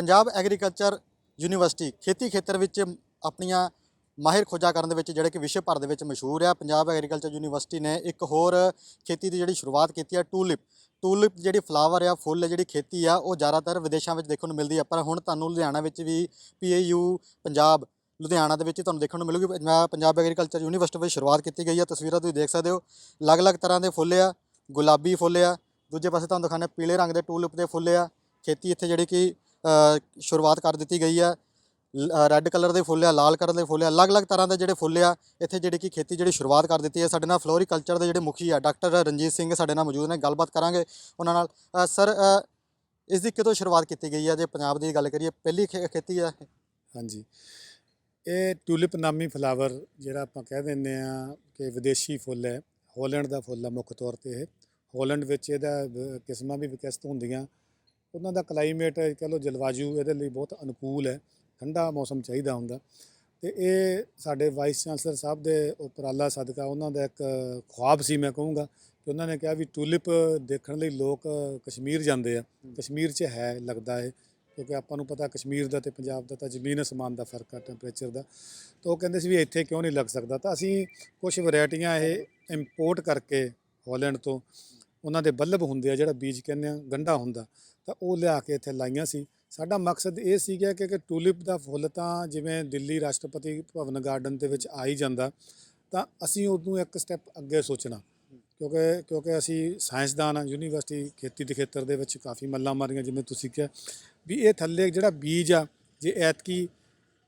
Punjab agriculture university ਖੇਤੀ ਖੇਤਰ ਵਿੱਚ ਆਪਣੀਆਂ ਮਾਹਿਰ ਖੋਜਾਂ ਕਰਨ ਦੇ ਵਿੱਚ, ਜਿਹੜੇ ਕਿ ਵਿਸ਼ਵ ਭਰ ਦੇ ਵਿੱਚ ਮਸ਼ਹੂਰ ਆ, ਪੰਜਾਬ ਐਗਰੀਕਲਚਰ ਯੂਨੀਵਰਸਿਟੀ ਨੇ ਇੱਕ ਹੋਰ ਖੇਤੀ ਦੀ ਜਿਹੜੀ ਸ਼ੁਰੂਆਤ ਕੀਤੀ ਆ, ਟੂਲਿਪ। ਟੂਲਿਪ ਜਿਹੜੀ ਫਲਾਵਰ ਆ, ਫੁੱਲ ਜਿਹੜੀ ਖੇਤੀ ਆ, ਉਹ ਜ਼ਿਆਦਾਤਰ ਵਿਦੇਸ਼ਾਂ ਵਿੱਚ ਦੇਖਣ ਨੂੰ ਮਿਲਦੀ ਆ, ਪਰ ਹੁਣ ਤੁਹਾਨੂੰ ਲੁਧਿਆਣਾ ਵਿੱਚ ਵੀ ਪੀਏਯੂ, ਪੰਜਾਬ, ਲੁਧਿਆਣਾ ਦੇ ਵਿੱਚ ਤੁਹਾਨੂੰ ਦੇਖਣ ਨੂੰ ਮਿਲੂਗੀ। ਪੰਜਾ- ਪੰਜਾਬ ਐਗਰੀਕਲਚਰ ਯੂਨੀਵਰਸਿਟੀ ਵਿੱਚ ਸ਼ੁਰੂਆਤ ਕੀਤੀ ਗਈ ਆ, ਤਸਵੀਰਾਂ ਤੁਸੀਂ ਦੇਖ ਸਕਦੇ ਹੋ। ਅਲੱਗ-ਅਲੱਗ ਤਰ੍ਹਾਂ ਦੇ ਫੁੱਲ ਆ, ਗੁਲਾਬੀ ਫੁੱਲ ਆ, ਦੂਜੇ ਪਾਸੇ ਤੁਹਾਨੂੰ ਦਿਖਾਣੇ ਪੀਲੇ ਰੰਗ ਦੇ ਟੂਲਿਪ ਦੇ ਫੁੱਲ ਆ, ਖੇਤੀ ਇੱਥੇ ਜਿਹੜੀ ਕਿ ਸ਼ੁਰੂਆਤ ਕਰ ਦਿੱਤੀ ਗਈ ਆ ਰੈੱਡ ਕਲਰ ਦੇ ਫੁੱਲ ਆ, ਲਾਲ ਕਲਰ ਦੇ ਫੁੱਲ ਆ, ਅਲੱਗ-ਅਲੱਗ ਤਰ੍ਹਾਂ ਦੇ ਜਿਹੜੇ ਫੁੱਲ ਆ, ਇੱਥੇ ਜਿਹੜੀ ਕਿ ਖੇਤੀ ਜਿਹੜੀ ਸ਼ੁਰੂਆਤ ਕਰ ਦਿੱਤੀ ਹੈ, ਸਾਡੇ ਨਾਲ ਫਲੋਰੀਕਲਚਰ ਦੇ ਜਿਹੜੇ ਮੁਖੀ ਆ ਡਾਕਟਰ ਰਣਜੀਤ ਸਿੰਘ ਸਾਡੇ ਨਾਲ ਮੌਜੂਦ ਨੇ, ਗੱਲਬਾਤ ਕਰਾਂਗੇ ਉਹਨਾਂ ਨਾਲ। ਸਰ ਇਸ ਦੀ ਕਿਦੋਂ ਸ਼ੁਰੂਆਤ ਕੀਤੀ ਗਈ ਹੈ ਜੇ ਪੰਜਾਬ ਦੀ ਗੱਲ ਕਰੀਏ, ਪਹਿਲੀ ਖੇ- ਖੇਤੀ ਆ ਹਾਂਜੀ। ਇਹ ਟੂਲਿਪ ਨਾਮੀ ਫਲਾਵਰ ਜਿਹੜਾ ਆਪਾਂ ਕਹਿ ਦਿੰਦੇ ਆ ਕਿ ਵਿਦੇਸ਼ੀ ਫੁੱਲ ਹੈ ਹਾਲੈਂਡ ਦਾ ਫੁੱਲ ਆ ਮੁੱਖ ਤੌਰ ਤੇ ਇਹ। ਹਾਲੈਂਡ ਵਿੱਚ ਇਹਦਾ ਕਿਸਮਾਂ ਵੀ ਵਿਕਸਿਤ ਹੁੰਦੀਆਂ। ਉਹਨਾਂ ਦਾ ਕਲਾਈਮੇਟ ਕਹ ਲਓ ਜਲਵਾਯੂ ਇਹਦੇ ਲਈ ਬਹੁਤ ਅਨੁਕੂਲ ਹੈ, ਠੰਡਾ ਮੌਸਮ ਚਾਹੀਦਾ ਹੁੰਦਾ। ਤੇ ਇਹ ਸਾਡੇ ਵਾਈਸ ਚਾਂਸਲਰ ਸਾਹਿਬ ਦੇ ਉਪਰਾਲਾ ਸਦਕਾ ਉਹਨਾਂ ਦਾ ਇੱਕ ਖੁਆਬ ਸੀ ਮੈਂ ਕਹੂੰਗਾ ਕਿ ਉਹਨਾਂ ਨੇ ਕਿਹਾ ਵੀ ਟੂਲਿਪ ਦੇਖਣ ਲਈ ਲੋਕ ਕਸ਼ਮੀਰ ਜਾਂਦੇ ਆ, ਕਸ਼ਮੀਰ 'ਚ ਹੈ ਲੱਗਦਾ ਹੈ ਕਿਉਂਕਿ ਆਪਾਂ ਨੂੰ ਪਤਾ ਕਸ਼ਮੀਰ ਦਾ ਤੇ ਪੰਜਾਬ ਦਾ ਤਾਂ ਜ਼ਮੀਨ ਅਸਮਾਨ ਦਾ ਫ਼ਰਕ ਆ ਟੈਂਪਰੇਚਰ ਦਾ। ਤਾਂ ਉਹ ਕਹਿੰਦੇ ਸੀ ਵੀ ਇੱਥੇ ਕਿਉਂ ਨਹੀਂ ਲੱਗ ਸਕਦਾ? ਤਾਂ ਅਸੀਂ ਕੁਝ ਵੈਰਾਈਟੀਆਂ ਇਹ ਇੰਪੋਰਟ ਕਰਕੇ ਹਾਲੈਂਡ ਤੋਂ, ਉਹਨਾਂ ਦੇ ਬੱਲਬ ਹੁੰਦੇ ਆ ਜਿਹੜਾ ਬੀਜ ਕਹਿੰਦੇ ਆ, ਗੰਢਾ ਹੁੰਦਾ। ਤਾਂ ਉਹ ਲਿਆ ਕੇ ਇੱਥੇ ਲਾਈਆਂ ਸੀ। ਸਾਡਾ ਮਕਸਦ ਇਹ ਸੀਗਾ ਕਿ ਕਿ ਟੂਲਿਪ ਦਾ ਫੁੱਲ ਤਾਂ ਜਿਵੇਂ ਦਿੱਲੀ ਰਾਸ਼ਟਰਪਤੀ ਭਵਨ ਗਾਰਡਨ ਦੇ ਵਿੱਚ ਆ ਹੀ ਜਾਂਦਾ, ਤਾਂ ਅਸੀਂ ਉਹਨੂੰ ਇੱਕ ਸਟੈਪ ਅੱਗੇ ਸੋਚਣਾ, ਕਿਉਂਕਿ ਕਿਉਂਕਿ ਅਸੀਂ ਸਾਇੰਸਦਾਨ ਆ ਯੂਨੀਵਰਸਿਟੀ ਖੇਤੀ ਦੇ ਖੇਤਰ ਦੇ ਵਿੱਚ ਕਾਫੀ ਮੱਲਾਂ ਮਾਰੀਆਂ, ਜਿਵੇਂ ਤੁਸੀਂ ਕਿਹਾ, ਵੀ ਇਹ ਥੱਲੇ ਜਿਹੜਾ ਬੀਜ ਆ, ਜੇ ਐਤਕੀ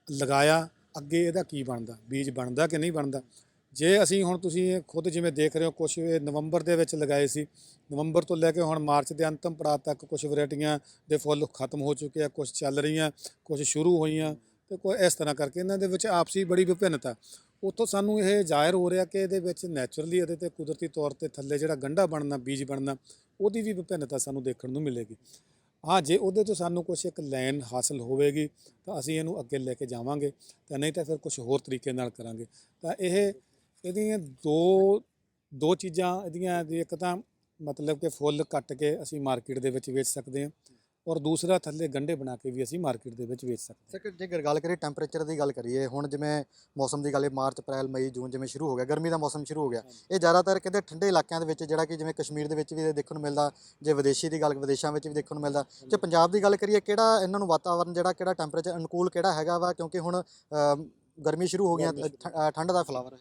ਲਗਾਇਆ, ਅੱਗੇ ਇਹਦਾ ਕੀ ਬਣਦਾ, ਬੀਜ ਬਣਦਾ ਕਿ ਨਹੀਂ ਬਣਦਾ? ਜੇ ਅਸੀਂ ਹੁਣ ਤੁਸੀਂ ਇਹ ਖੁਦ ਜਿਵੇਂ ਦੇਖ ਰਹੇ ਹੋ ਕੁਝ ਇਹ ਨਵੰਬਰ ਦੇ ਵਿੱਚ ਲਗਾਏ ਸੀ। ਨਵੰਬਰ ਤੋਂ ਲੈ ਕੇ ਹੁਣ ਮਾਰਚ ਦੇ ਅੰਤਮ ਪੜਾਅ ਤੱਕ ਕੁਝ ਵੈਰਾਈਟੀਆਂ ਦੇ ਫੁੱਲ ਖਤਮ ਹੋ ਚੁੱਕੇ ਆ ਕੁਝ ਚੱਲ ਰਹੀਆਂ ਕੁਝ ਸ਼ੁਰੂ ਹੋਈਆਂ ਤੇ ਕੋਈ ਇਸ ਤਰ੍ਹਾਂ ਕਰਕੇ ਇਹਨਾਂ ਦੇ ਵਿੱਚ ਆਪਸੀ ਬੜੀ ਵਿਭਿੰਨਤਾ। ਉੱਥੋਂ ਸਾਨੂੰ ਇਹ ਜ਼ਾਹਿਰ ਹੋ ਰਿਹਾ ਕਿ ਇਹਦੇ ਵਿੱਚ ਨੈਚੁਰਲੀ ਇਹਦੇ ਤੇ ਕੁਦਰਤੀ ਤੌਰ ਤੇ ਥੱਲੇ ਜਿਹੜਾ ਗੰਢਾ ਬਣਨਾ, ਬੀਜ ਬਣਨਾ, ਉਹਦੀ ਵੀ ਵਿਭਿੰਨਤਾ ਸਾਨੂੰ ਦੇਖਣ ਨੂੰ ਮਿਲੇਗੀ। ਹਾਂ, ਜੇ ਉਹਦੇ ਤੋਂ ਸਾਨੂੰ ਕੁਝ ਇੱਕ ਲਾਈਨ ਹਾਸਲ ਹੋਵੇਗੀ ਤਾਂ ਅਸੀਂ ਇਹਨੂੰ ਅੱਗੇ ਲੈ ਕੇ ਜਾਵਾਂਗੇ ਤਾਂ ਨਹੀਂ ਤਾਂ ਫਿਰ ਕੁਝ ਹੋਰ ਤਰੀਕੇ ਨਾਲ ਕਰਾਂਗੇ। ਤਾਂ ਇਹ ਇਹਦੀਆਂ ਦੋ ਦੋ ਚੀਜ਼ਾਂ ਇਹਦੀਆਂ ਦੀ ਇੱਕ ਤਾਂ ਮਤਲਬ ਕਿ ਫੁੱਲ ਕੱਟ ਕੇ ਅਸੀਂ ਮਾਰਕੀਟ ਦੇ ਵਿੱਚ ਵੇਚ ਸਕਦੇ ਹਾਂ ਔਰ ਦੂਸਰਾ ਥੱਲੇ ਗੰਢੇ ਬਣਾ ਕੇ ਵੀ ਅਸੀਂ ਮਾਰਕੀਟ ਦੇ ਵਿੱਚ ਵੇਚ ਸਕਦੇ ਸਰ ਜੇ ਗੱਲ ਕਰੀਏ ਟੈਂਪਰੇਚਰ ਦੀ ਗੱਲ ਕਰੀਏ ਹੁਣ ਜਿਵੇਂ ਮੌਸਮ ਦੀ ਗੱਲ ਹੈ ਮਾਰਚ ਅਪ੍ਰੈਲ ਮਈ ਜੂਨ ਜਿਵੇਂ ਸ਼ੁਰੂ ਹੋ ਗਿਆ ਗਰਮੀ ਦਾ ਮੌਸਮ ਸ਼ੁਰੂ ਹੋ ਗਿਆ ਇਹ ਜ਼ਿਆਦਾਤਰ ਕਹਿੰਦੇ ਠੰਡੇ ਇਲਾਕਿਆਂ ਦੇ ਵਿੱਚ ਜਿਹੜਾ ਕਿ ਜਿਵੇਂ ਕਸ਼ਮੀਰ ਦੇ ਵਿੱਚ ਵੀ ਇਹ ਦੇਖਣ ਨੂੰ ਮਿਲਦਾ ਜੇ ਵਿਦੇਸ਼ੀ ਦੀ ਗੱਲ ਵਿਦੇਸ਼ਾਂ ਵਿੱਚ ਵੀ ਦੇਖਣ ਨੂੰ ਮਿਲਦਾ ਜੇ ਪੰਜਾਬ ਦੀ ਗੱਲ ਕਰੀਏ ਕਿਹੜਾ ਇਹਨਾਂ ਨੂੰ ਵਾਤਾਵਰਨ ਜਿਹੜਾ ਕਿਹੜਾ ਟੈਂਪਰੇਚਰ ਅਨੁਕੂਲ ਕਿਹੜਾ ਹੈਗਾ ਵਾ ਕਿਉਂਕਿ ਹੁਣ ਗਰਮੀ ਸ਼ੁਰੂ ਹੋ ਅ, ਠੰਡ ਦਾ ਫਲਾਵਰ ਹੈ।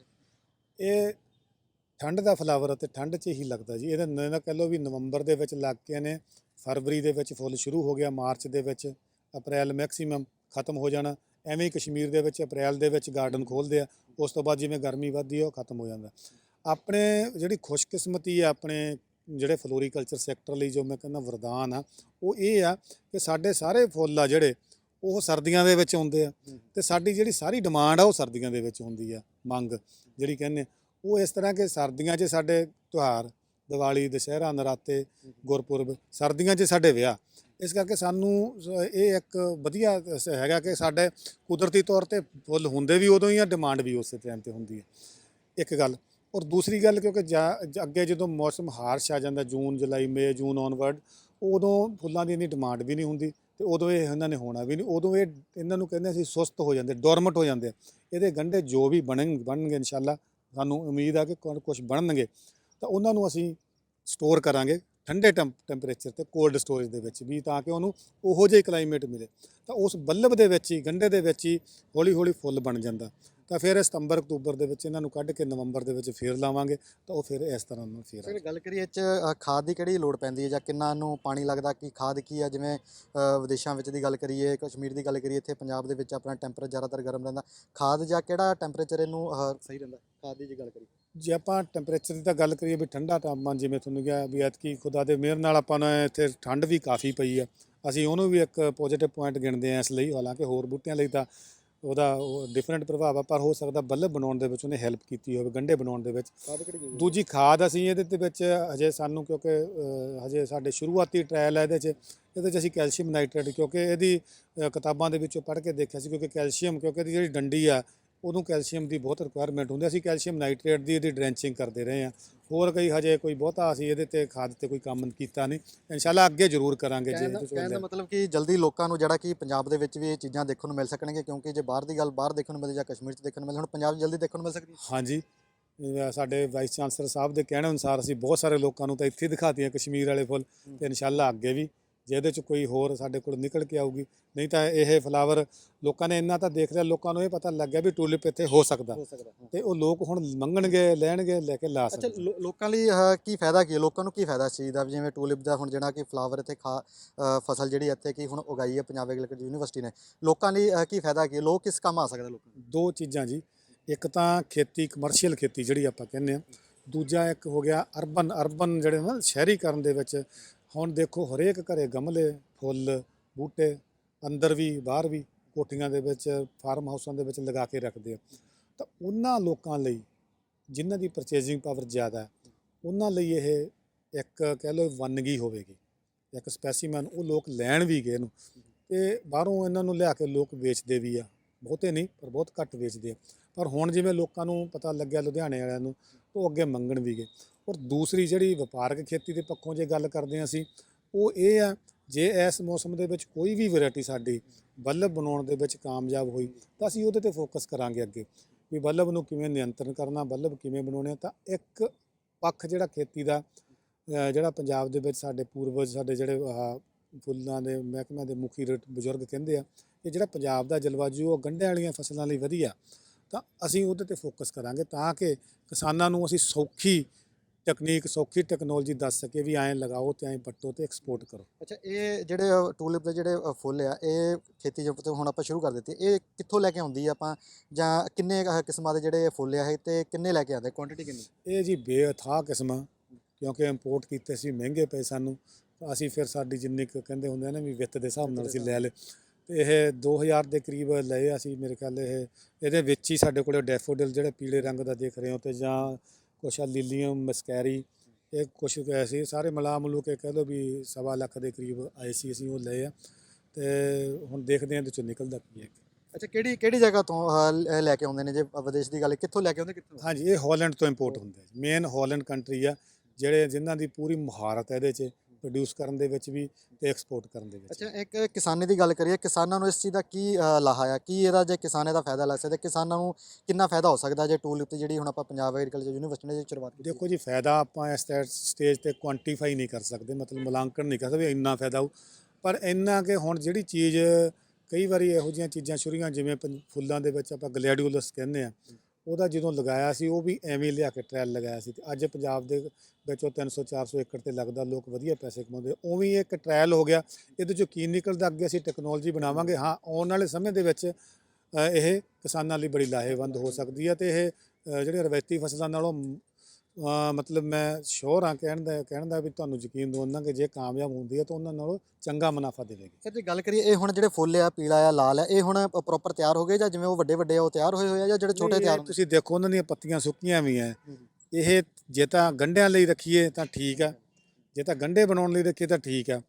ਇਹ ਠੰਡ ਦਾ ਫਲਾਵਰ ਅਤੇ ਠੰਡ 'ਚ ਹੀ ਲੱਗਦਾ ਜੀ। ਇਹਦਾ ਨਾ ਕਹਿ ਲਓ ਵੀ ਨਵੰਬਰ ਦੇ ਵਿੱਚ ਲੱਗ ਕੇ ਨੇ, ਫਰਵਰੀ ਦੇ ਵਿੱਚ ਫੁੱਲ ਸ਼ੁਰੂ ਹੋ ਗਿਆ, ਮਾਰਚ ਦੇ ਵਿੱਚ ਅਪ੍ਰੈਲ ਮੈਕਸਿਮਮ ਖਤਮ ਹੋ ਜਾਣਾ। ਐਵੇਂ ਹੀ ਕਸ਼ਮੀਰ ਦੇ ਵਿੱਚ, ਅਪ੍ਰੈਲ ਦੇ ਵਿੱਚ ਗਾਰਡਨ ਖੋਲ੍ਹਦੇ ਆ, ਉਸ ਤੋਂ ਬਾਅਦ ਜਿਵੇਂ ਗਰਮੀ ਵੱਧਦੀ ਆ, ਉਹ ਖਤਮ ਹੋ ਜਾਂਦਾ। ਆਪਣੇ ਜਿਹੜੀ ਖੁਸ਼ਕਿਸਮਤੀ ਆ, ਆਪਣੇ ਜਿਹੜੇ ਫਲੋਰੀਕਲਚਰ ਸੈਕਟਰ ਲਈ ਜੋ ਮੈਂ ਕਹਿੰਦਾ ਵਰਦਾਨ ਆ, ਉਹ ਇਹ ਆ ਕਿ ਸਾਡੇ ਸਾਰੇ ਫੁੱਲ ਆ ਜਿਹੜੇ ਉਹ ਸਰਦੀਆਂ ਦੇ ਵਿੱਚ ਆਉਂਦੇ ਆ। ਤੇ ਸਾਡੀ ਜਿਹੜੀ ਸਾਰੀ ਡਿਮਾਂਡ ਆ ਉਹ ਸਰਦੀਆਂ ਦੇ ਵਿੱਚ ਹੁੰਦੀ ਆ ਮੰਗ ਜਿਹੜੀ ਕਹਿੰਦੇ ਉਹ ਇਸ ਤਰ੍ਹਾਂ ਕਿ ਸਰਦੀਆਂ 'ਚ ਸਾਡੇ ਤਿਉਹਾਰ ਦੀਵਾਲੀ ਦੁਸਹਿਰਾ ਨਰਾਤੇ ਗੁਰਪੁਰਬ ਸਰਦੀਆਂ 'ਚ ਸਾਡੇ ਵਿਆਹ। ਇਸ ਕਰਕੇ ਸਾਨੂੰ ਇਹ ਇੱਕ ਵਧੀਆ ਹੈਗਾ ਕਿ ਸਾਡੇ ਕੁਦਰਤੀ ਤੌਰ ਤੇ ਫੁੱਲ ਹੁੰਦੇ ਵੀ ਉਦੋਂ ਹੀ ਆ ਡਿਮਾਂਡ ਵੀ ਉਸੇ ਟਾਈਮ ਤੇ ਹੁੰਦੀ ਹੈ ਇੱਕ ਗੱਲ ਔਰ ਦੂਸਰੀ ਗੱਲ ਕਿਉਂਕਿ ਅੱਗੇ ਜਦੋਂ ਮੌਸਮ ਹਾਰਸ਼ ਆ ਜਾਂਦਾ ਜੂਨ ਜੁਲਾਈ ਮਈ ਜੂਨ ਔਨਵਰਡ ਉਦੋਂ ਫੁੱਲਾਂ ਦੀ ਇੰਨੀ ਡਿਮਾਂਡ ਵੀ ਨਹੀਂ ਹੁੰਦੀ। ਤੇ ਉਦੋਂ ਇਹ ਇਹਨਾਂ ਨੇ ਹੋਣਾ ਵੀ ਨਹੀਂ, ਉਦੋਂ ਇਹ ਇਹਨਾਂ ਨੂੰ ਕਹਿੰਦੇ ਅਸੀਂ ਸੁਸਤ ਹੋ ਜਾਂਦੇ ਡੋਰਮਟ ਹੋ ਜਾਂਦੇ ਇਹਦੇ ਗੰਢੇ ਜੋ ਵੀ ਬਣਨ, ਬਣਨਗੇ ਇਨਸ਼ਾਅੱਲਾ, ਸਾਨੂੰ ਉਮੀਦ ਆ ਕਿ ਕੁਝ ਬਣਨਗੇ। ਤਾਂ ਉਹਨਾਂ ਨੂੰ ਅਸੀਂ ਸਟੋਰ ਕਰਾਂਗੇ ਠੰਡੇ ਟੈਂਪਰੇਚਰ ਤੇ ਕੋਲਡ ਸਟੋਰੇਜ ਦੇ ਵਿੱਚ ਵੀ ਤਾਂ ਕਿ ਉਹਨੂੰ ਉਹੋ ਜਿਹਾ ਕਲਾਈਮੇਟ ਮਿਲੇ। ਤਾਂ ਉਸ ਬੱਲਬ ਦੇ ਵਿੱਚ ਹੀ, ਗੰਢੇ ਦੇ ਵਿੱਚ ਹੀ ਹੌਲੀ ਹੌਲੀ ਫੁੱਲ ਬਣ ਜਾਂਦਾ। ਤਾਂ ਫਿਰ ਸਤੰਬਰ ਅਕਤੂਬਰ ਦੇ ਵਿੱਚ ਇਹਨਾਂ ਨੂੰ ਕੱਢ ਕੇ ਨਵੰਬਰ ਦੇ ਵਿੱਚ ਫੇਰ ਲਾਵਾਂਗੇ ਤਾਂ ਉਹ ਫਿਰ ਇਸ ਤਰ੍ਹਾਂ ਨਾਲ ਫੇਰ ਗੱਲ ਕਰੀਏ ਚ ਖਾਦ ਦੀ ਕਿਹੜੀ ਲੋੜ ਪੈਂਦੀ ਹੈ ਜਾਂ ਕਿੰਨਾ ਨੂੰ ਪਾਣੀ ਲੱਗਦਾ ਕੀ ਖਾਦ ਕੀ ਆ? ਜਿਵੇਂ ਵਿਦੇਸ਼ਾਂ ਵਿੱਚ ਦੀ ਗੱਲ ਕਰੀਏ ਕਸ਼ਮੀਰ ਦੀ ਗੱਲ ਕਰੀਏ ਇੱਥੇ ਪੰਜਾਬ ਦੇ ਵਿੱਚ ਆਪਣਾ ਟੈਂਪਰੇਚਰ ਜ਼ਿਆਦਾਤਰ ਗਰਮ ਰਹਿੰਦਾ। ਖਾਦ ਜਾਂ ਕਿਹੜਾ ਟੈਂਪਰੇਚਰ ਇਹਨੂੰ ਸਹੀ ਰਹਿੰਦਾ? ਖਾਦ ਦੀ ਜੇ ਗੱਲ ਕਰੀਏ। ਜੇ ਆਪਾਂ ਟੈਂਪਰੇਚਰ ਦੀ ਤਾਂ ਗੱਲ ਕਰੀਏ ਵੀ ਠੰਡਾ ਤਾਪਮਾਨ ਜਿਵੇਂ ਤੁਹਾਨੂੰ ਕਿਹਾ ਵੀ ਐਤਕੀ ਖੁਦਾ ਦੇ ਮਿਹਰ ਨਾਲ ਆਪਾਂ ਨੂੰ ਇੱਥੇ ਠੰਡ ਵੀ ਕਾਫੀ ਪਈ ਆ। ਅਸੀਂ ਉਹਨੂੰ ਵੀ ਇੱਕ ਪੋਜ਼ਿਟਿਵ ਪੁਆਇੰਟ ਗਿਣਦੇ ਆ ਇਸ ਲਈ ਹਾਲਾਂਕਿ ਹੋਰ ਬੂਟਿਆਂ ਲਈ ਤਾਂ ਉਹਦਾ ਡਿਫਰੈਂਟ ਪ੍ਰਭਾਵ ਆ ਪਰ ਹੋ ਸਕਦਾ ਬੱਲਬ ਬਣਾਉਣ ਦੇ ਵਿੱਚ ਉਹਨੇ ਹੈਲਪ ਕੀਤੀ ਹੋਵੇ ਗੰਢੇ ਬਣਾਉਣ ਦੇ ਵਿੱਚ। ਦੂਜੀ ਖਾਦ ਅਸੀਂ ਇਹਦੇ ਦੇ ਵਿੱਚ ਹਜੇ ਸਾਨੂੰ ਕਿਉਂਕਿ ਹਜੇ ਸਾਡੇ ਸ਼ੁਰੂਆਤੀ ਟ੍ਰਾਇਲ ਹੈ ਇਹਦੇ 'ਚ ਇਹਦੇ 'ਚ ਅਸੀਂ ਕੈਲਸ਼ੀਅਮ ਨਾਈਟ੍ਰੇਟ ਕਿਉਂਕਿ ਇਹਦੀ ਕਿਤਾਬਾਂ ਦੇ ਵਿੱਚੋਂ ਪੜ੍ਹ ਕੇ ਦੇਖਿਆ ਸੀ ਕਿਉਂਕਿ ਕੈਲਸ਼ੀਅਮ ਕਿਉਂਕਿ ਇਹਦੀ ਜਿਹੜੀ ਡੰਡੀ ਆ ਉਦੋਂ ਕੈਲਸ਼ੀਅਮ ਦੀ ਬਹੁਤ ਰਿਕੁਆਇਰਮੈਂਟ ਹੁੰਦੀ ਅਸੀਂ ਕੈਲਸ਼ੀਅਮ ਨਾਈਟ੍ਰੇਟ ਦੀ ਇਹਦੀ ਡਰੈਂਚਿੰਗ ਕਰਦੇ ਰਹੇ ਹਾਂ। ਹੋਰ ਕਈ ਹਜੇ ਕੋਈ ਬਹੁਤਾ ਅਸੀਂ ਇਹਦੇ ਤੇ ਖਾਦ ਤੇ ਕੋਈ ਕੰਮ ਕੀਤਾ ਨਹੀਂ। ਇਨਸ਼ਾਅੱਲਾ ਅੱਗੇ ਜ਼ਰੂਰ ਕਰਾਂਗੇ ਜੇ ਕਹਿਣ ਦਾ ਤੁਸੀਂ ਦਾ। ਮਤਲਬ ਕਿ ਜਲਦੀ ਲੋਕਾਂ ਨੂੰ ਜਿਹੜਾ ਕਿ ਪੰਜਾਬ ਦੇ ਵਿੱਚ ਵੀ ਇਹ ਚੀਜ਼ਾਂ ਦੇਖਣ ਨੂੰ ਮਿਲ ਸਕਣਗੇ ਕਿਉਂਕਿ ਜੇ ਬਾਹਰ ਦੀ ਗੱਲ ਬਾਹਰ ਦੇਖਣ ਨੂੰ ਮਿਲਦੀ ਜਾਂ ਕਸ਼ਮੀਰ 'ਚ ਦੇਖਣ ਨੂੰ ਮਿਲਦੀ ਹੁਣ ਪੰਜਾਬ 'ਚ ਜਲਦੀ ਦੇਖਣ ਨੂੰ ਮਿਲ ਸਕਦੀ ਹੈ। ਹਾਂਜੀ। ਸਾਡੇ ਵਾਈਸ ਚਾਂਸਲਰ ਸਾਹਿਬ ਦੇ ਕਹਿਣ ਅਨੁਸਾਰ ਅਸੀਂ ਬਹੁਤ ਸਾਰੇ ਲੋਕਾਂ ਨੂੰ ਤਾਂ ਇੱਥੇ ਦਿਖਾਤੀਆਂ ਕਸ਼ਮੀਰ ਵਾਲੇ ਫੁੱਲ ਤੇ ਇਨਸ਼ਾਅੱਲਾ ਅੱਗੇ ਵੀ ਜੇ ਇਹਦੇ ਚ ਕੋਈ ਹੋਰ ਸਾਡੇ ਕੋਲ ਨਿਕਲ ਕੇ ਆਊਗੀ। ਨਹੀਂ ਤਾਂ ਇਹ ਫਲਾਵਰ ਲੋਕਾਂ ਨੇ ਇੰਨਾ ਤਾਂ ਦੇਖ ਲਿਆ ਲੋਕਾਂ ਨੂੰ ਇਹ ਪਤਾ ਲੱਗ ਗਿਆ ਵੀ ਟੂਲਿਪ ਇੱਥੇ ਹੋ ਸਕਦਾ। ਹੋ ਸਕਦਾ ਹਾਂ। ਤੇ ਉਹ ਲੋਕ ਹੁਣ ਮੰਗਣਗੇ ਲੈਣਗੇ ਲੈ ਕੇ ਲਾ ਅੱਛਾ ਸਕਦੇ। ਲੋ- ਲੋਕਾਂ ਲਈ ਕੀ ਫਾਇਦਾ ਕੀ ਹੈ? ਲੋਕਾਂ ਨੂੰ ਕੀ ਫਾਇਦਾ ਇਸ ਚੀਜ਼ ਦਾ? ਵੀ ਜਿਵੇਂ ਟੂਲਿਪ ਦਾ ਹੁਣ ਜਿਹੜਾ ਕਿ ਫਲਾਵਰ ਇੱਥੇ ਖਾ ਅਹ, ਫਸਲ ਜਿਹੜੀ ਇੱਥੇ ਕੀ ਹੁਣ ਉਗਾਈ ਹੈ ਪੰਜਾਬ ਐਗਰੀਕਲਚਰ ਯੂਨੀਵਰਸਿਟੀ ਨੇ। ਲੋਕਾਂ ਲਈ ਕੀ ਫਾਇਦਾ ਕੀ ਹੈ? ਲੋਕ ਕਿਸ ਕੰਮ ਆ ਸਕਦੇ ਲੋਕਾਂ ਨੂੰ? ਦੋ ਚੀਜ਼ਾਂ ਜੀ। ਇੱਕ ਤਾਂ ਖੇਤੀ ਕਮਰਸ਼ੀਅਲ ਖੇਤੀ ਜਿਹੜੀ ਆਪਾਂ ਕਹਿੰਦੇ ਆ ਦੂਜਾ ਇੱਕ ਹੋ ਗਿਆ ਅਰਬਨ ਅਰਬਨ ਜਿਹੜੇ ਨਾ ਸ਼ਹਿਰੀਕਰਨ ਦੇ ਵਿੱਚ ਹੁਣ ਦੇਖੋ ਹਰੇਕ ਘਰੇ ਗਮਲੇ, ਫੁੱਲ, ਬੂਟੇ, ਅੰਦਰ ਵੀ, ਬਾਹਰ ਵੀ ਕੋਠੀਆਂ ਦੇ ਵਿੱਚ ਫਾਰਮ ਹਾਊਸਾਂ ਦੇ ਵਿੱਚ ਲਗਾ ਕੇ ਰੱਖਦੇ ਆ। ਤਾਂ ਉਹਨਾਂ ਲੋਕਾਂ ਲਈ ਜਿਨ੍ਹਾਂ ਦੀ ਪਰਚੇਜ਼ਿੰਗ ਪਾਵਰ ਜ਼ਿਆਦਾ ਹੈ, ਉਹਨਾਂ ਲਈ ਇਹ ਇੱਕ ਕਹਿ ਲਓ ਵੰਨਗੀ ਹੋਵੇਗੀ। ਇੱਕ ਸਪੈਸੀਮਨ ਉਹ ਲੋਕ ਲੈਣ ਵੀ ਗਏ ਇਹਨੂੰ। ਤੇ ਬਾਹਰੋਂ ਇਹਨਾਂ ਨੂੰ ਲਿਆ ਕੇ ਲੋਕ ਵੇਚਦੇ ਵੀ ਆ। ਬਹੁਤੇ ਨਹੀਂ, ਪਰ ਬਹੁਤ ਘੱਟ ਵੇਚਦੇ ਆ। ਪਰ ਹੁਣ ਜਿਵੇਂ ਲੋਕਾਂ ਨੂੰ ਪਤਾ ਲੱਗਿਆ ਲੁਧਿਆਣੇ ਵਾਲਿਆਂ ਨੂੰ, ਉਹ ਅੱਗੇ ਮੰਗਣ ਵੀ ਗਏ। ਔਰ ਦੂਸਰੀ ਜਿਹੜੀ ਵਪਾਰਕ ਖੇਤੀ ਦੇ ਪੱਖੋਂ ਜੇ ਗੱਲ ਕਰਦੇ ਹਾਂ ਅਸੀਂ ਉਹ ਇਹ ਆ ਜੇ ਇਸ ਮੌਸਮ ਦੇ ਵਿੱਚ ਕੋਈ ਵੀ ਵੈਰਾਈਟੀ ਸਾਡੀ ਬੱਲਬ ਬਣਾਉਣ ਦੇ ਵਿੱਚ ਕਾਮਯਾਬ ਹੋਈ ਤਾਂ ਅਸੀਂ ਉਹਦੇ ਤੇ ਫੋਕਸ ਕਰਾਂਗੇ ਅੱਗੇ। ਵੀ ਬੱਲਬ ਨੂੰ ਕਿਵੇਂ ਨਿਯੰਤਰਣ ਕਰਨਾ ਬੱਲਬ ਕਿਵੇਂ ਬਣਾਉਣੇ ਆ, ਤਾਂ ਇੱਕ ਪੱਖ ਜਿਹੜਾ ਖੇਤੀ ਦਾ ਜਿਹੜਾ ਪੰਜਾਬ ਦੇ ਵਿੱਚ ਸਾਡੇ ਪੂਰਵਜ ਸਾਡੇ ਜਿਹੜੇ ਫੁੱਲਾਂ ਦੇ ਮਹਿਕਮਿਆਂ ਦੇ ਮੁਖੀ ਬਜ਼ੁਰਗ ਕਹਿੰਦੇ ਆ ਕਿ ਜਿਹੜਾ ਪੰਜਾਬ ਦਾ ਜਲਵਾਯੂ ਉਹ ਗੰਢਿਆਂ ਵਾਲੀਆਂ ਫਸਲਾਂ ਲਈ ਵਧੀਆ। ਤਾਂ ਅਸੀਂ ਉਹਦੇ ਤੇ ਫੋਕਸ ਕਰਾਂਗੇ ਤਾਂ ਕਿ ਕਿਸਾਨਾਂ ਨੂੰ ਅਸੀਂ ਸੌਖੀ ਟੈਕਨੀਕ ਸੌਖੀ ਟੈਕਨੋਲੋਜੀ ਦੱਸ ਸਕੇ ਵੀ ਐਂ ਲਗਾਓ ਤੇ ਐਂ ਪੱਟੋ ਤੇ ਐਕਸਪੋਰਟ ਕਰੋ। ਅੱਛਾ ਇਹ ਜਿਹੜੇ ਟੂਲਿਪ ਦੇ ਜਿਹੜੇ ਅ, ਫੁੱਲ ਆ ਇਹ ਖੇਤੀ ਜੋ ਹੁਣ ਆਪਾਂ ਸ਼ੁਰੂ ਕਰ ਦਿੱਤੀ ਇਹ ਕਿੱਥੋਂ ਲੈ ਕੇ ਆਉਂਦੀ ਆ ਆਪਾਂ? ਜਾਂ ਕਿੰਨੇ ਕਿਸਮਾਂ ਦੇ ਜਿਹੜੇ ਫੁੱਲ ਆ ਇਹ ਤੇ ਕਿੰਨੇ ਲੈ ਕੇ ਆਉਂਦੇ? ਕੁਆਂਟੀਟੀ ਕਿੰਨੀ? ਇਹ ਜੀ ਬੇਅਥਾਹ ਕਿਸਮਾਂ ਕਿਉਂਕਿ ਇੰਪੋਰਟ ਕੀਤੇ ਸੀ ਮਹਿੰਗੇ ਪਏ ਸਾਨੂੰ। ਤਾਂ ਅਸੀਂ ਫਿਰ ਸਾਡੀ ਜਿੰਨੀ ਕੁ ਕਹਿੰਦੇ ਹੁੰਦੇ ਆ ਨਾ ਵੀ ਵਿੱਤ ਦੇ ਹਿਸਾਬ ਨਾਲ ਅਸੀਂ ਲੈ ਲਏ। ਤੇ ਇਹ 2000 ਦੇ ਕਰੀਬ ਲਏ ਅਸੀਂ ਮੇਰੇ ਖਿਆਲ ਇਹ ਇਹਦੇ ਵਿੱਚ ਹੀ ਸਾਡੇ ਕੋਲੇ ਡੈਫੋਡਿਲ ਜਿਹੜੇ ਪੀਲੇ ਰੰਗ ਦਾ ਦੇਖ ਰਹੇ ਹੋ ਤੇ ਜਾਂ ਕੁਛ ਆ ਲਿਲੀਅਮ ਮਸਕੈਰੀ ਇਹ ਕੁਛ ਕੁ ਸੀ ਸਾਰੇ ਮਿਲਾ ਮਿਲੂ ਕੇ ਕਹਿ ਲਓ ਵੀ ਸਵਾ ਲੱਖ ਦੇ ਕਰੀਬ ਆਏ ਸੀ ਅਸੀਂ ਉਹ ਲਏ ਆ। ਤੇ ਹੁਣ ਦੇਖਦੇ ਹਾਂ ਇਹਦੇ ਚੋਂ ਨਿਕਲਦਾ ਕੀ ਹੈ। ਅੱਛਾ ਕਿਹੜੀ ਕਿਹੜੀ ਜਗ੍ਹਾ ਤੋਂ ਲ- ਲੈ ਕੇ ਆਉਂਦੇ ਨੇ ਜੇ ਵਿਦੇਸ਼ ਦੀ ਗੱਲ ਕਿੱਥੋਂ ਲੈ ਕੇ ਆਉਂਦੇ ਕਿੱਥੋਂ? ਹਾਂਜੀ ਇਹ ਹਾਲੈਂਡ ਤੋਂ ਇੰਪੋਰਟ ਹੁੰਦੇ ਮੇਨ ਹਾਲੈਂਡ ਕੰਟਰੀ ਆ ਜਿਹੜੇ ਜਿਨ੍ਹਾਂ ਦੀ ਪੂਰੀ ਮਹਾਰਤ ਹੈ ਇਹਦੇ 'ਚ। ਪ੍ਰੋਡਿਊਸ ਕਰਨ ਦੇ ਵਿੱਚ ਵੀ ਤੇ ਐਕਸਪੋਰਟ ਕਰਨ ਦੇ ਵਿੱਚ ਅੱਛਾ ਇੱਕ ਕਿਸਾਨੀ ਦੀ ਗੱਲ ਕਰੀਏ ਕਿਸਾਨਾਂ ਨੂੰ ਇਸ ਚੀਜ਼ ਦਾ ਕੀ ਲਾਹਾ ਆ? ਕੀ ਇਹਦਾ ਜੇ ਕਿਸਾਨ ਇਹਦਾ ਫਾਇਦਾ ਲੈ ਸਕਦੇ? ਕਿਸਾਨਾਂ ਨੂੰ ਕਿੰਨਾ ਫਾਇਦਾ ਹੋ ਸਕਦਾ ਜੇ ਟੂਲਿਪ ਤੇ ਜਿਹੜੀ ਹੁਣ ਆਪਾਂ ਪੰਜਾਬ ਐਗਰੀਕਲਚਰ ਯੂਨੀਵਰਸਿਟੀ ਨੇ ਸ਼ੁਰੂਆਤ ਕੀਤੀ? ਦੇਖੋ ਜੀ ਫਾਇਦਾ ਆਪਾਂ ਇਸ ਸਟੇਜ ਤੇ ਕੁਆਂਟੀਫਾਈ ਨਹੀਂ ਕਰ ਸਕਦੇ ਮਤਲਬ ਮੁਲਾਂਕਣ ਨਹੀਂ ਕਰ ਸਕਦੇ ਵੀ ਇੰਨਾ ਫਾਇਦਾ ਹੋਊ। ਪਰ ਇੰਨਾ ਕਿ ਹੁਣ ਜਿਹੜੀ ਚੀਜ਼ ਕਈ ਵਾਰੀ ਇਹੋ ਜਿਹੀਆਂ ਚੀਜ਼ਾਂ ਸ਼ੁਰੀਆਂ ਜਿਵੇਂ ਫੁੱਲਾਂ ਦੇ ਵਿੱਚ ਆਪਾਂ ਗਲੈਡੀਓਲਸ ਕਹਿੰਦੇ ਆ। ਉਹਦਾ ਜਦੋਂ ਲਗਾਇਆ ਸੀ ਉਹ ਵੀ ਐਵੇਂ ਲਿਆ ਕੇ ਟ੍ਰਾਇਲ ਲਗਾਇਆ ਸੀ ਤੇ ਅੱਜ ਪੰਜਾਬ ਦੇ ਵਿੱਚ ਉਹ 300 400 ਏਕੜ ਤੇ ਲੱਗਦਾ ਲੋਕ ਵਧੀਆ ਪੈਸੇ ਕਮਾਉਂਦੇ ਉਵੇਂ ਹੀ ਇੱਕ ਟ੍ਰਾਇਲ ਹੋ ਗਿਆ। ਇਹਦੇ ਚੋਂ ਕੀ ਨਿਕਲਦਾ ਅੱਗੇ ਅਸੀਂ ਟੈਕਨੋਲੋਜੀ ਬਣਾਵਾਂਗੇ? ਹਾਂ ਆਉਣ ਵਾਲੇ ਸਮੇਂ ਦੇ ਵਿੱਚ ਇਹ ਕਿਸਾਨਾਂ ਲਈ ਬੜੀ ਲਾਹੇਵੰਦ ਹੋ ਸਕਦੀ ਹੈ ਤੇ ਇਹ ਅ, ਜਿਹੜੇ ਰਵਾਇਤੀ ਫਸਲਾਂ ਨਾਲੋਂ ਮਤਲਬ ਮੈਂ ਸ਼ੋਰ ਹਾਂ ਕਹਿਣ ਦਾ ਕਹਿਣ ਦਾ ਵੀ ਤੁਹਾਨੂੰ ਯਕੀਨ ਦਵਾਉਣਾ ਕਿ ਜੇ ਕਾਮਯਾਬ ਹੁੰਦੀ ਹੈ ਤਾਂ ਉਹਨਾਂ ਨਾਲੋਂ ਚੰਗਾ ਮੁਨਾਫਾ ਦੇਵੇਗੀ। ਸਰ ਜੇ ਗੱਲ ਕਰੀਏ ਇਹ ਹੁਣ ਜਿਹੜੇ ਫੁੱਲ ਆ ਪੀਲਾ ਆ ਲਾਲ ਆ ਇਹ ਹੁਣ ਪ੍ਰੋਪਰ ਤਿਆਰ ਹੋ ਗਏ ਜਾਂ ਜਿਵੇਂ ਉਹ ਵੱਡੇ ਵੱਡੇ ਆ ਉਹ ਤਿਆਰ ਹੋਏ ਹੋਏ ਆ ਜਾਂ ਜਿਹੜੇ ਛੋਟੇ ਤਿਆਰ ਹੁੰਦੇ? ਤੁਸੀਂ ਦੇਖੋ ਉਹਨਾਂ ਦੀਆਂ ਪੱਤੀਆਂ ਸੁੱਕੀਆਂ ਵੀ ਹੂੰ। ਇਹ ਜੇ ਤਾਂ ਗੰਢਿਆਂ ਲਈ ਰੱਖੀਏ ਤਾਂ ਠੀਕ ਆ ਜੇ ਤਾਂ ਗੰਢੇ ਬਣਾਉਣ ਲਈ ਰੱਖੀਏ ਤਾਂ ਠੀਕ ਆ।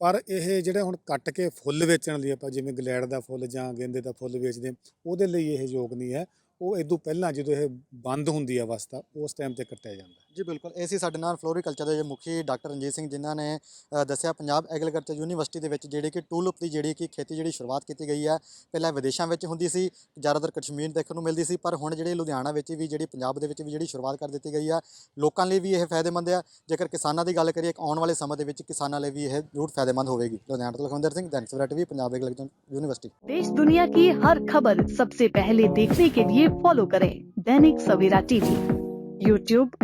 ਪਰ ਇਹ ਜਿਹੜੇ ਹੁਣ ਕੱਟ ਕੇ ਫੁੱਲ ਵੇਚਣ ਲਈ ਆਪਾਂ ਜਿਵੇਂ ਗਲੈੜ ਦਾ ਫੁੱਲ ਜਾਂ ਗੇਂਦੇ ਦਾ ਫੁੱਲ ਵੇਚਦੇ ਉਹਦੇ ਲਈ ਇਹ ਯੋਗ ਨਹੀਂ ਹੈ ਉਹ ਇਦੋਂ ਪਹਿਲਾਂ ਜਦੋਂ ਇਹ ਬੰਦ ਹੁੰਦੀ ਆ ਅਵਸਥਾ ਉਸ ਟਾਈਮ ਤੇ ਕੱਟਿਆ ਜਾਂਦਾ। ਜੀ ਬਿਲਕੁਲ ਇਹ ਸੀ ਸਾਡੇ ਨਾਲ ਫਲੋਰੀਕਲਚਰ ਦੇ ਮੁਖੀ ਡਾਕਟਰ ਰਣਜੀਤ ਸਿੰਘ ਜਿਨ੍ਹਾਂ ਨੇ ਅ, ਦੱਸਿਆ ਪੰਜਾਬ ਐਗਰੀਕਲਚਰ ਯੂਨੀਵਰਸਿਟੀ ਦੇ ਵਿੱਚ ਜਿਹੜੀ ਕਿ ਟੂਲਿਪ ਦੀ ਜਿਹੜੀ ਕਿ ਖੇਤੀ ਜਿਹੜੀ ਸ਼ੁਰੂਆਤ ਕੀਤੀ ਗਈ ਹੈ ਪਹਿਲਾਂ ਵਿਦੇਸ਼ਾਂ ਵਿੱਚ ਹੁੰਦੀ ਸੀ ਜ਼ਿਆਦਾਤਰ ਕਸ਼ਮੀਰ ਦੇਖਣ ਨੂੰ ਮਿਲਦੀ ਸੀ ਪਰ ਹੁਣ ਜਿਹੜੇ ਲੁਧਿਆਣਾ ਵਿੱਚ ਵੀ ਜਿਹੜੀ ਪੰਜਾਬ ਦੇ ਵਿੱਚ ਵੀ ਜਿਹੜੀ ਸ਼ੁਰੂਆਤ ਕਰ ਦਿੱਤੀ ਗਈ ਆ ਲੋਕਾਂ ਲਈ ਵੀ ਇਹ ਫਾਇਦੇਮੰਦ ਆ ਜੇਕਰ ਕਿਸਾਨਾਂ ਦੀ ਗੱਲ ਕਰੀਏ ਆਉਣ ਵਾਲੇ ਸਮੇਂ ਦੇ ਵਿੱਚ ਕਿਸਾਨਾਂ ਲਈ ਵੀ ਇਹ ਜ਼ਰੂਰ ਫਾਇਦੇਮੰਦ ਹੋਵੇਗੀ ਲੁਧਿਆਣਾ ਤੋਂ Lakhwinder Singh Dainik Savera TV Punjab agriculture university देश दुनिया की हर खबर सबसे पहले देखने के लिए फॉलो करें दैनिक सवेरा टीवी यूट्यूब